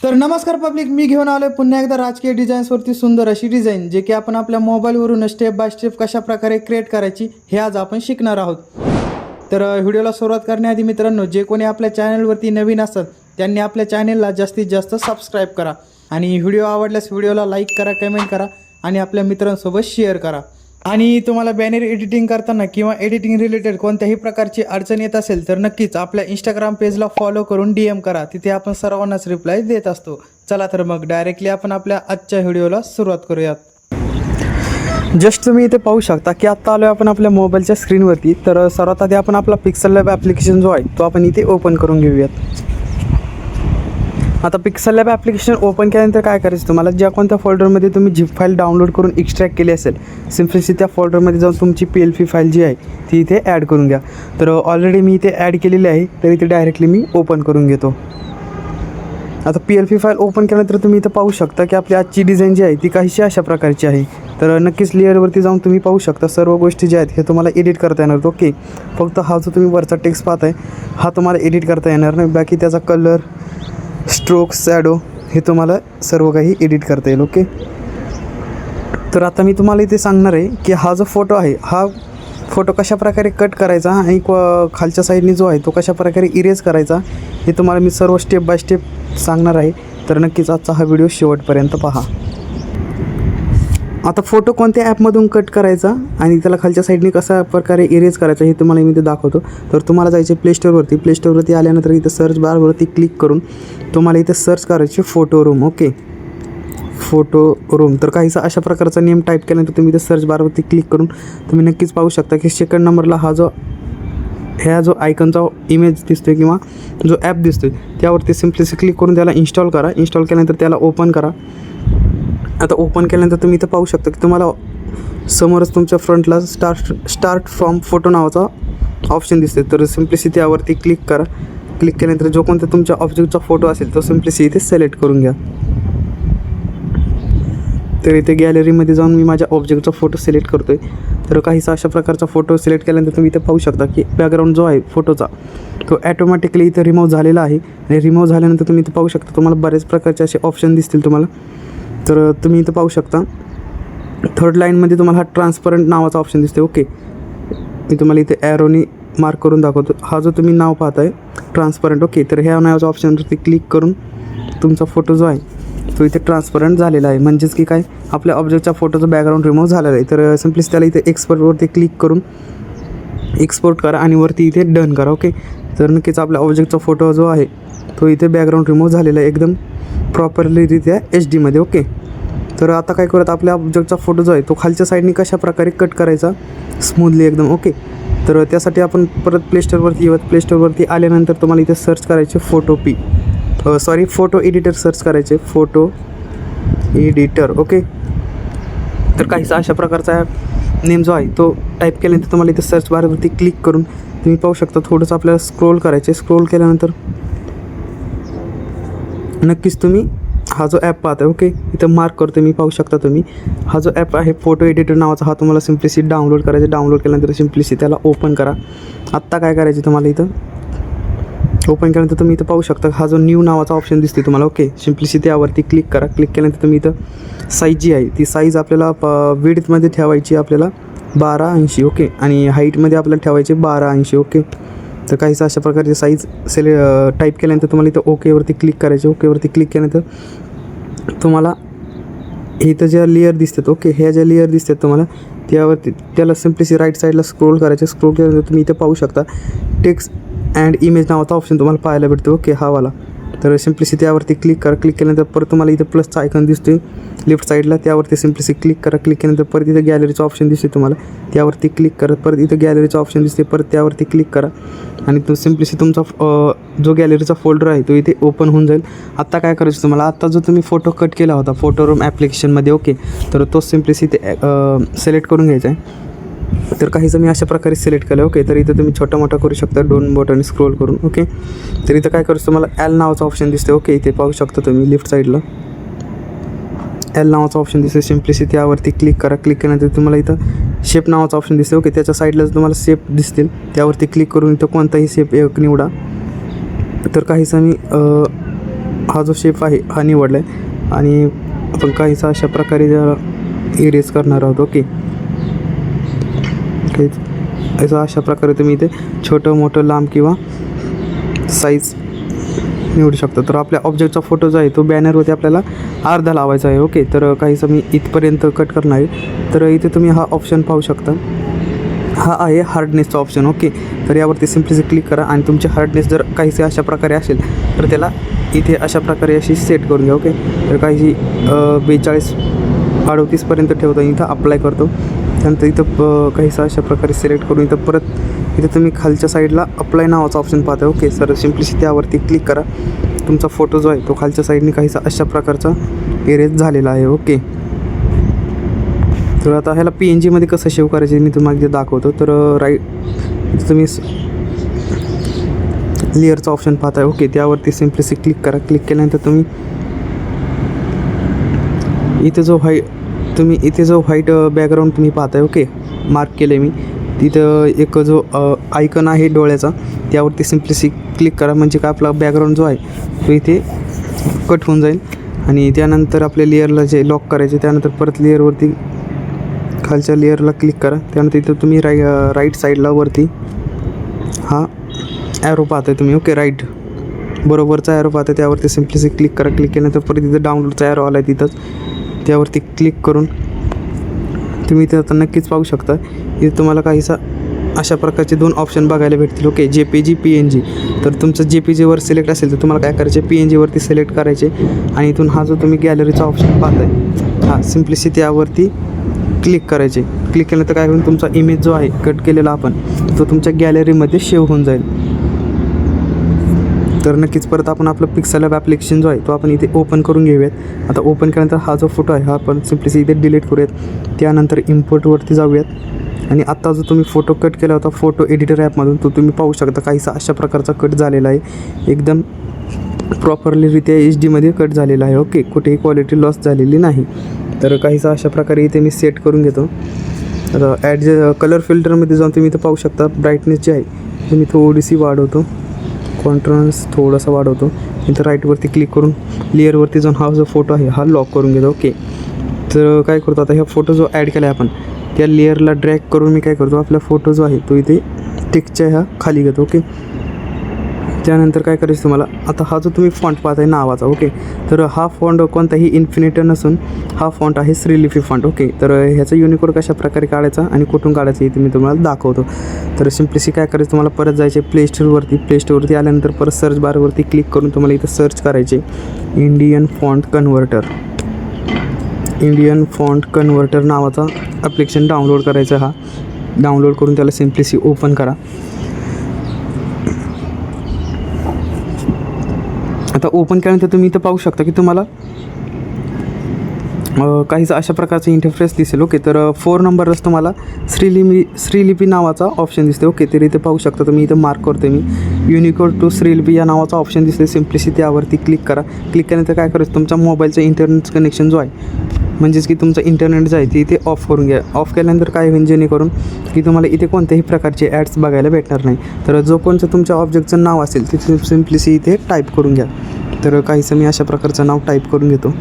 तर नमस्कार पब्लिक मी घेऊन आलोय पुन्हा एकदा राजकीय डिझाईन्सवरती सुंदर अशी डिझाईन जे की आपण आपल्या मोबाईलवरून स्टेप बाय स्टेप कशा प्रकारे क्रिएट करायची हे आज आपण शिकणार आहोत. तर व्हिडिओला सुरुवात करण्याआधी मित्रांनो जे कोणी आपल्या चॅनलवरती नवीन असतात त्यांनी आपल्या चॅनलला जास्तीत जास्त सबस्क्राईब करा. आणि व्हिडिओ आवडल्यास व्हिडिओला लाईक करा कमेंट करा आणि आपल्या मित्रांसोबत शेअर करा. आणि तुम्हाला बॅनर एडिटिंग करताना किंवा एडिटिंग रिलेटेड कोणत्याही प्रकारची अडचण येत असेल तर नक्कीच आपल्या इंस्टाग्राम पेजला फॉलो करून डी एम करा. तिथे आपण सर्वांनाच रिप्लाय देत असतो. चला तर मग डायरेक्टली आपण आपल्या आजच्या व्हिडिओला सुरुवात करूयात. जस्ट तुम्ही इथे पाहू शकता की आत्ता आलो आपण आपल्या मोबाईलच्या स्क्रीनवरती तर सर्वात आधी आपण आपला पिक्सल लॅब ॲप्लिकेशन जो आहे तो आपण इथे ओपन करून घेऊयात. आता पिक्सल लॅब ॲप्लिकेशन ओपन केल्यानंतर काय करायचं तुम्हाला? ज्या कोणत्या फोल्डरमध्ये तुम्ही झिप फाईल डाउनलोड करून एक्स्ट्रॅक्ट केली असेल सिम्पलीसी त्या फोल्डरमध्ये जाऊन तुमची पी एल पी फाईल जी आहे ती इथे ॲड करून घ्या. तर ऑलरेडी मी इथे ॲड केलेली आहे तर इथे डायरेक्टली मी ओपन करून घेतो. आता P L P file open केल्यानंतर तुम्ही इथं पाहू शकता की आपली आजची डिझाईन जी आहे ती काहीशी अशा प्रकारची आहे. तर नक्कीच लेअरवरती जाऊन तुम्ही पाहू शकता सर्व गोष्टी ज्या आहेत हे तुम्हाला एडिट करता येणार ओके फक्त हा जो तुम्ही वरचा टेक्स्ट पाहताय हा तुम्हाला एडिट करता येणार नाही. बाकी त्याचा कलर स्ट्रोक सॅडो हे तुम्हाला सर्व काही एडिट करता येईल ओके तर आता मी तुम्हाला इथे सांगणार आहे की हा जो फोटो आहे हा फोटो कशा प्रकारे कट करायचा आणि खालच्या साईडने जो आहे तो कशा प्रकारे इरेज करायचा हे तुम्हाला मी सर्व स्टेप बाय स्टेप सांगणार आहे. तर नक्कीच आजचा हा व्हिडिओ शेवटपर्यंत पहा. आता फोटो कोणत्या ॲपमधून कट करायचा आणि त्याला खालच्या साईडने कसा प्रकारे इरेज करायचा हे तुम्हाला मी ते दाखवतो. तर तुम्हाला जायचे प्ले स्टोअरवरती प्ले स्टोअरवरती आल्यानंतर इथं सर्च बारवरती क्लिक करून तुम्हाला इथं सर्च करायचे photo room okay photo room तर काहीसा अशा प्रकारचा नेम टाईप केल्यानंतर तुम्ही इथं सर्च बारवरती क्लिक करून तुम्ही नक्कीच पाहू शकता की सेकंड नंबरला हा जो ह्या जो आयकनचा इमेज दिसतोय किंवा जो ॲप दिसतोय त्यावरती सिम्पली क्लिक करून त्याला इन्स्टॉल करा. इन्स्टॉल केल्यानंतर त्याला ओपन करा. आता ओपन केल्यानंतर तुम्ही इथं पाहू शकता की तुम्हाला समोरच तुमच्या फ्रंटला स्टार्ट स्टार्ट फ्रॉम फोटो नावाचा ऑप्शन दिसते तर सिम्पलीसी त्यावरती क्लिक करा. क्लिक केल्यानंतर जो कोणता तुमच्या ऑब्जेक्टचा फोटो असेल तो सिम्पलीसी इथे सिलेक्ट करून घ्या. तर इथे गॅलरीमध्ये जाऊन मी माझ्या ऑब्जेक्टचा फोटो सिलेक्ट करतो आहे तर काहीसा अशा प्रकारचा फोटो सिलेक्ट केल्यानंतर तुम्ही इथे पाहू शकता की बॅकग्राऊंड जो आहे फोटोचा तो ॲटोमॅटिकली इथे रिमूव्ह झालेला आहे. आणि रिमूव्ह झाल्यानंतर तुम्ही इथे पाहू शकता तुम्हाला बरेच प्रकारचे असे ऑप्शन दिसतील तुम्हाला. तर तुम्ही इथं पाहू शकता. थर्ड लाईनमध्ये तुम्हाला हा ट्रान्सपरंट नावाचा ऑप्शन दिसते ओके मी तुम्हाला इथे ॲरोनी मार्क करून दाखवतो. हा जो तुम्ही नाव पाहताय ट्रान्सपरंट ओके तर ह्या नावाच्या ऑप्शनवरती क्लिक करून तुमचा फोटो जो आहे तो इथे ट्रान्सपरंट झालेला आहे. म्हणजेच की काय? आपल्या ऑब्जेक्टच्या फोटोचं बॅकग्राऊंड रिमूव्ह झालेला आहे. तर सिम्पलीच त्याला इथे एक्सपोर्टवरती क्लिक करून एक्सपोर्ट करा आणि वरती इथे डन करा. ओके तर नक्कीच आपल्या ऑब्जेक्टचा फोटो जो आहे तो इथे बॅकग्राऊंड रिमूव्ह झालेला आहे एकदम प्रॉपरलीरित्या एच डीमध्ये ओके तर आता काय करत आपल्या ऑब्जेक्टचा फोटो जो आहे तो खालच्या साईडने कशा प्रकारे कट करायचा? स्मूथली एकदम ओके तर त्यासाठी आपण परत प्लेस्टोरवरती स्टोअरवरती प्लेस्टोरवरती आल्यानंतर तुम्हाला इथे सर्च करायचे photo P sorry photo editor search करायचे फोटो एडिटर ओके तर काहीसा अशा प्रकारचा नेम जो आहे तो टाईप केल्यानंतर तुम्हाला इथे सर्च बारवरती क्लिक करून तुम्ही पाहू शकता. थोडंसं आपल्याला स्क्रोल करायचे स्क्रोल केल्यानंतर नक्कीच तुम्ही हा जो ॲप पाहता ओके इथं मार्क करतो मी पाहू शकता तुम्ही. हा जो ॲप आहे फोटो एडिटर नावाचा हा तुम्हाला सिम्प्लिसी डाउनलोड करायचा. डाउनलोड केल्यानंतर सिम्प्लिसी त्याला ओपन करा. आत्ता काय करायचं तुम्हाला इथं? ओपन केल्यानंतर तुम्ही इथं पाहू शकता हा जो न्यू नावाचा ऑप्शन दिसते तुम्हाला ओके सिम्प्लिसी त्यावरती क्लिक करा. क्लिक केल्यानंतर तुम्ही इथं साईज जी आहे ती साईज आपल्याला विडथमध्ये ठेवायची आपल्याला बारा ऐंशी ओके आणि हाईटमध्ये आपल्याला ठेवायचे बारा ऐंशी ओके तर काहीसा अशा प्रकारचे साईज सिले टाईप केल्यानंतर तुम्हाला इथं ओकेवरती क्लिक करायचे ओकेवरती क्लिक केल्यानंतर तुम्हाला इथं ज्या लेअर दिसतात ओके ह्या ज्या लेअर दिसतात तुम्हाला त्यावरती त्याला सिम्पलीसी राईट साईडला स्क्रोल करायचे स्क्रोल केल्यानंतर तुम्ही इथं पाहू शकता टेक्स्ट अँड इमेज नावाचा ऑप्शन तुम्हाला पाहायला भेटतो ओके हा वाला. तर सिम्पलीसी त्यावरती क्लिक करा क्लिक केल्यानंतर परत तुम्हाला इथं प्लसचा आयकॉन दिसतोय. लेफ्ट साईडला त्यावरती सिम्पलीसी क्लिक करा. क्लिक केल्यानंतर परत इथं गॅलरीचं ऑप्शन दिसते तुम्हाला. त्यावरती क्लिक करा. परत इथं गॅलरीचं ऑप्शन दिसते परत त्यावरती क्लिक करा. आणि तो सिम्पलीसी तुमचा जो गॅलरीचा फोल्डर आहे तो इथे ओपन होऊन जाईल. आत्ता काय करायचं तुम्हाला? आत्ता जो तुम्ही फोटो कट केला होता फोटो रूम ॲप्लिकेशनमध्ये ओके तर तो सिम्पलीसी इथे सिलेक्ट करून घ्यायचा आहे. तर काहीचं मी अशा प्रकारे सिलेक्ट केलं ओके तर इथं तुम्ही छोटा मोठा करू शकता. दोन बटन स्क्रोल करून ओके तर इथं काय करायचं तुम्हाला? ॲल नावाचा ऑप्शन दिसते ओके इथे पाहू शकता तुम्ही लेफ्ट साईडला एल नावाचा ऑप्शन दिसतो सिम्प्लिसिटी त्यावरती क्लिक करा. क्लिक केल्यानंतर तुम्हाला इथं शेप नावाचा ऑप्शन दिसते ओके त्याच्या साईडलाच तुम्हाला शेप दिसतील त्यावरती क्लिक करून इथं कोणताही शेप एक निवडा. तर काहीसा मी हा जो शेप आहे हा निवडला आहे आणि आपण काहीसा अशा प्रकारे इरेज करणार आहोत. ओके काहीच असं अशा प्रकारे तुम्ही इथे छोटं मोठं लांब किंवा साईज निवडू शकता. तर आपल्या ऑब्जेक्टचा फोटो जो आहे तो बॅनरवरती आपल्याला अर्धा लावायचा आहे. ओके तर काहीसा मी इथपर्यंत कट करणार आहे. तर इथे तुम्ही हा ऑप्शन पाहू शकता. हा आहे हार्डनेसचा ऑप्शन ओके तर यावरती सिम्पली क्लिक करा आणि तुमचे हार्डनेस जर काहीसे अशा प्रकारे असेल तर त्याला इथे अशा प्रकारे अशी सेट करून घ्या. ओके तर काहीशी बेचाळीस अडतीसपर्यंत ठेवतो इथं अप्लाय करतो. त्यानंतर इथं काहीसं काहीसा अशा प्रकारे सिलेक्ट करून इथं परत इथं तुम्ही खालच्या साईडला अप्लाय नावाचा ऑप्शन पाहता. ओके सर सिम्पली त्यावरती क्लिक करा. तुमचा फोटो जो आहे तो खालच्या साईडने काहीसा अशा प्रकारचा एरेज झालेला आहे ओके तर आता ह्याला पी एन जीमध्ये कसं शेव करायचे मी तुम्हाला इथे दाखवतो. तर राईट तुम्ही लेअरचा ऑप्शन पाहताय ओके त्यावरती सिम्प्लिसी क्लिक करा. क्लिक केल्यानंतर तुम्ही इथे जो व्हाईट तुम्ही इथे जो व्हाईट बॅकग्राऊंड तुम्ही पाहताय ओके मार्क केलं आहे मी. तिथं एक जो आयकन आहे डोळ्याचा त्यावरती सिम्पली क्लिक करा म्हणजे का आपला बॅकग्राऊंड जो आहे तो इथे कट होऊन जाईल. आणि त्यानंतर आपल्या लेअरला जे लॉक करायचे त्यानंतर परत लेअरवरती खालच्या लेअरला क्लिक करा. त्यानंतर इथं तुम्ही राई राईट साईडला वरती हा ॲरो पाहताय तुम्ही. ओके राईट बरोबरचा ॲरो पाहताय त्यावरती सिम्पली क्लिक करा. क्लिक केल्यानंतर परत तिथं डाउनलोडचा ॲरो आला आहे तिथंच. त्यावरती क्लिक करून तुम्ही ते आता नक्कीच पाहू शकता. इथे तुम्हाला काहीसा अशा प्रकारचे दोन ऑप्शन बघायला भेटतील. Okay J P G P N G तर तुमचं जे पी जीवर सिलेक्ट असेल तर तुम्हाला काय करायचे? पी एन जीवरती सिलेक्ट करायचे. आणि इथून हा जो तुम्ही गॅलरीचा ऑप्शन पाहताय हा सिम्पलिसी त्यावरती क्लिक करायचे. क्लिक केल्यानंतर काय होईल? तुमचा इमेज जो आहे कट केलेला आपण तो तुमच्या गॅलरीमध्ये सेव्ह होऊन जाईल. तर नक्कीच परत आपण आपलं पिक्सल ॲप ॲप्लिकेशन जो आहे तो आपण इथे ओपन करून घेऊयात. आता ओपन केल्यानंतर हा जो फोटो आहे हा आपण सिम्पली इथे डिलीट करूयात. त्यानंतर इम्पोर्टवरती जाऊयात. आणि आत्ता जो तुम्ही फोटो कट केला होता फोटो एडिटर ॲपमधून तो तुम्ही पाहू शकता काहीसा अशा प्रकारचा कट झालेला आहे. एकदम प्रॉपरलीरित्या एच डीमध्ये कट झालेला आहे. ओके कुठेही क्वालिटी लॉस झालेली नाही. तर काहीसा अशा प्रकारे इथे मी सेट करून घेतो. आता ॲड कलर फिल्टरमध्ये जाऊन तुम्ही इथं पाहू शकता ब्राईटनेस जी आहे मी थोडीशी वाढवतो. कॉन्ट्रान्स थोडासा वाढवतो. इथं राईटवरती क्लिक करून लेअरवरती जाऊन हा जो फोटो आहे हा लॉक करून घेतो. ओके तर काय करतो आता ह्या फोटो जो ॲड केला आहे आपण त्या लेअरला ड्रॅग करून मी काय करतो आपला फोटो जो आहे तो इथे टिकच्या ह्या खाली घेतो. ओके त्यानंतर काय करायचं तुम्हाला? आता हा जो तुम्ही फॉन्ट पाहताय नावाचा ओके तर हा फॉन्ट कोणताही इन्फिनिट नसून हा फॉन्ट आहे श्रीलिफी फॉन्ट ओके तर ह्याचा युनिकोड कशा प्रकारे काढायचा आणि कुठून काढायचं हे मी तुम्हाला दाखवतो. तर सिम्पलीसी काय करायचं तुम्हाला? परत जायचे प्ले स्टोरवरती प्ले स्टोरवरती आल्यानंतर परत सर्च बारवरती क्लिक करून तुम्हाला इथं सर्च करायचे. Indian font converter Indian font converter नावाचा ॲप्लिकेशन डाउनलोड करायचा हा. डाउनलोड करून त्याला सिम्पलीसी ओपन करा. आता ओपन केल्यानंतर तुम्ही इथं पाहू शकता की तुम्हाला काहीच अशा प्रकारचं इंटरफेस दिसेल. ओके तर फोर नंबरलाच तुम्हाला श्रीलिपी श्रीलिपी नावाचा ऑप्शन दिसते ओके तर इथे पाहू शकता तुम्ही इथं मार्क करतो मी. युनिकोड टू श्रीलिपी या नावाचा ऑप्शन दिसते सिम्पलिसी त्यावरती क्लिक करा. क्लिक केल्यानंतर काय करायचं तुमच्या मोबाईलचं इंटरनेट कनेक्शन जो आहे म्हणजेच की तुमचं इंटरनेट जे आहे ते इथे ऑफ करून घ्या. ऑफ केल्यानंतर काय होईल जेणेकरून की तुम्हाला इथे कोणत्याही प्रकारचे ॲड्स बघायला भेटणार नाही. तर जो कोणतं तुमच्या ऑब्जेक्टचं नाव असेल ते सिम्पलिसी इथे टाईप करून घ्या. तर काहीसं मी अशा प्रकारचं नाव टाईप करून घेतो.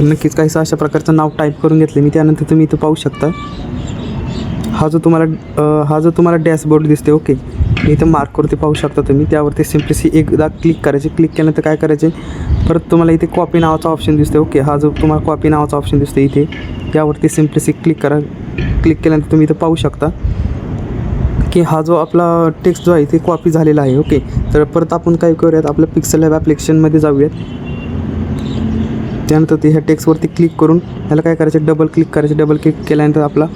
तर नक्कीच काहीसं अशा प्रकारचं नाव टाईप करून घेतलं मी त्यानंतर तुम्ही इथं पाहू शकता. हा जो तुम्हाला हा जो तुम्हाला डॅशबोर्ड दिसते ओके मी इथं मार्कवरती पाहू शकता तुम्ही. त्यावरती सिम्प्लिसी एकदा क्लिक करायचे. क्लिक केल्यानंतर काय करायचे? परत तुम्हाला इथे कॉपी नावाचा ऑप्शन दिसते ओके हा जो तुम्हाला कॉपी नावाचा ऑप्शन दिसते इथे त्यावरती सिम्प्लिसी क्लिक करा. क्लिक केल्यानंतर तुम्ही इथं पाहू शकता की हा जो आपला टेक्स्ट जो आहे ते कॉपी झालेला आहे ओके तर परत आपण काय करूयात? आपल्या पिक्सल लॅब ॲप्लिकेशनमध्ये जाऊयात. त्यानंतर ते ह्या टेक्स्टवरती क्लिक करून ह्याला काय करायचं? डबल क्लिक करायचं. डबल क्लिक केल्यानंतर आपला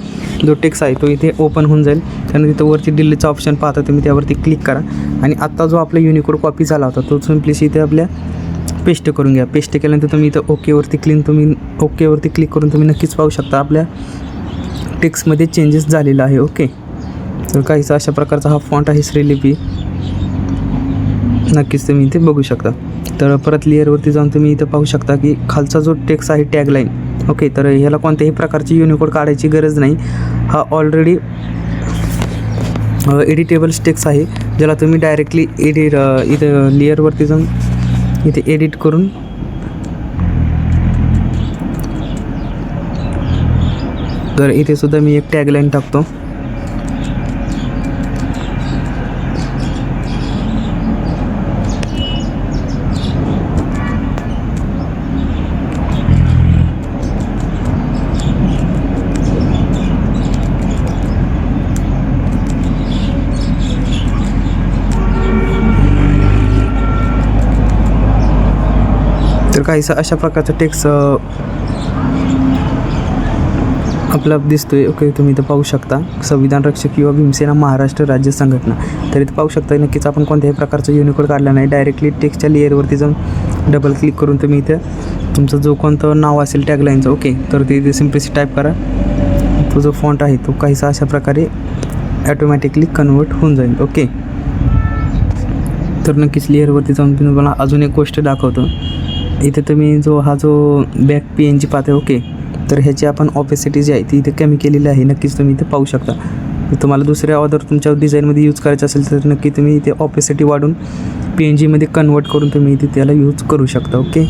जो टेक्स आहे तो इथे ओपन होऊन जाईल. त्यानंतर तिथं वरती डिलीटचा ऑप्शन पाहता तुम्ही त्यावरती क्लिक करा. आणि आत्ता जो आपला युनिकोड कॉपी झाला होता तो सिम्पलीशी इथे आपल्या पेस्ट करून घ्या. पेस्ट केल्यानंतर तुम्ही इथं ओकेवरती क्लीन तुम्ही ओकेवरती क्लिक करून तुम्ही नक्कीच पाहू शकता. आपल्या टेक्स्टमध्ये चेंजेस झालेला आहे ओके तर काहीसा अशा प्रकारचा हा फॉन्ट आहे श्रीलिपी. नक्कीच तुम्ही इथे बघू शकता. तर परत लेअरवरती जाऊन तुम्ही इथं पाहू शकता की खालचा जो टेक्स आहे टॅगलाईन ओके तर ह्याला कोणत्याही प्रकारची युनिकोड काढायची गरज नाही. हा ऑलरेडी एडिटेबल स्टेक्स आहे ज्याला तुम्ही डायरेक्टली एडिट इथं लेअरवरती जाऊन इथे एडिट करून तर इथे सुद्धा मी एक टॅगलाईन टाकतो. काहीसा अशा प्रकारचा टेक्स आपला दिसतोय. ओके तुम्ही इथं पाहू शकता. संविधान रक्षक किंवा भीमसेना महाराष्ट्र राज्य संघटना. तर इथं पाहू शकता नक्कीच आपण कोणत्याही प्रकारचं युनिकोड काढला नाही. डायरेक्टली टेक्स्टच्या लेअरवरती जाऊन डबल क्लिक करून तुम्ही इथं तुमचं जो कोणतं नाव असेल टॅगलाईनचं ओके तर ते इथे टाईप करा. तो जो फॉन्ट आहे तो काहीसा अशा प्रकारे ॲटोमॅटिकली कन्वर्ट होऊन जाईल ओके तर नक्कीच लेअरवरती जाऊन तुम्ही तुम्हाला अजून एक गोष्ट दाखवतो. इथे तुम्ही जो हा जो बॅक पी एन जी पाहते ओके तर ह्याची आपण ऑपेसिटी जी आहे ती इथे कमी केलेली आहे. नक्कीच तुम्ही इथे पाहू शकता. तुम्हाला दुसऱ्या ऑदर तुमच्या डिझाईनमध्ये यूज करायचं असेल तर नक्की तुम्ही इथे ऑपेसिटी वाढून पी एन जीमध्ये कन्वर्ट करून तुम्ही इथे त्याला यूज करू शकता ओके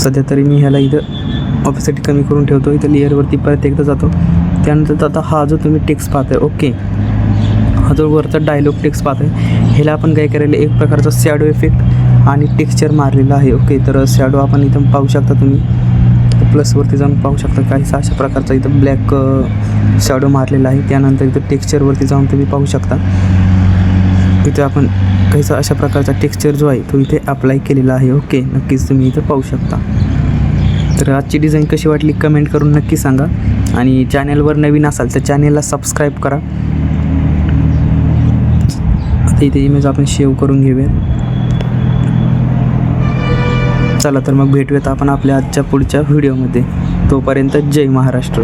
सध्या तरी मी ह्याला इथं ऑपेसिटी कमी करून ठेवतो. इथं लेअरवरती परत एकदा जातो. त्यानंतर आता हा जो तुम्ही टेक्स्ट पाहताय ओके हा जो वरचा डायलॉग टेक्स्ट पाहताय ह्याला आपण काय करायला एक प्रकारचा सॅडो इफेक्ट आणि टेक्स्चर मारलेला आहे. ओके तर शॅडो आपण इथं पाहू शकता तुम्ही. प्लसवरती जाऊन पाहू शकता काहीसा अशा प्रकारचा इथं ब्लॅक शॅडो मारलेला आहे. त्यानंतर इथं टेक्स्चरवरती जाऊन तुम्ही पाहू शकता. इथे आपण काहीसा अशा प्रकारचा टेक्स्चर जो आहे तो इथे अप्लाय केलेला आहे. ओके नक्कीच तुम्ही इथं पाहू शकता. तर आजची डिझाईन कशी वाटली कमेंट करून नक्की सांगा. आणि चॅनलवर नवीन असाल तर चॅनेलला सबस्क्राईब करा. आता इथे इमेज आपण सेव्ह करून घेऊया. चला तर मग भेटूयात आपण आपल्या आजच्या पुढच्या व्हिडिओमध्ये. तोपर्यंत जय महाराष्ट्र.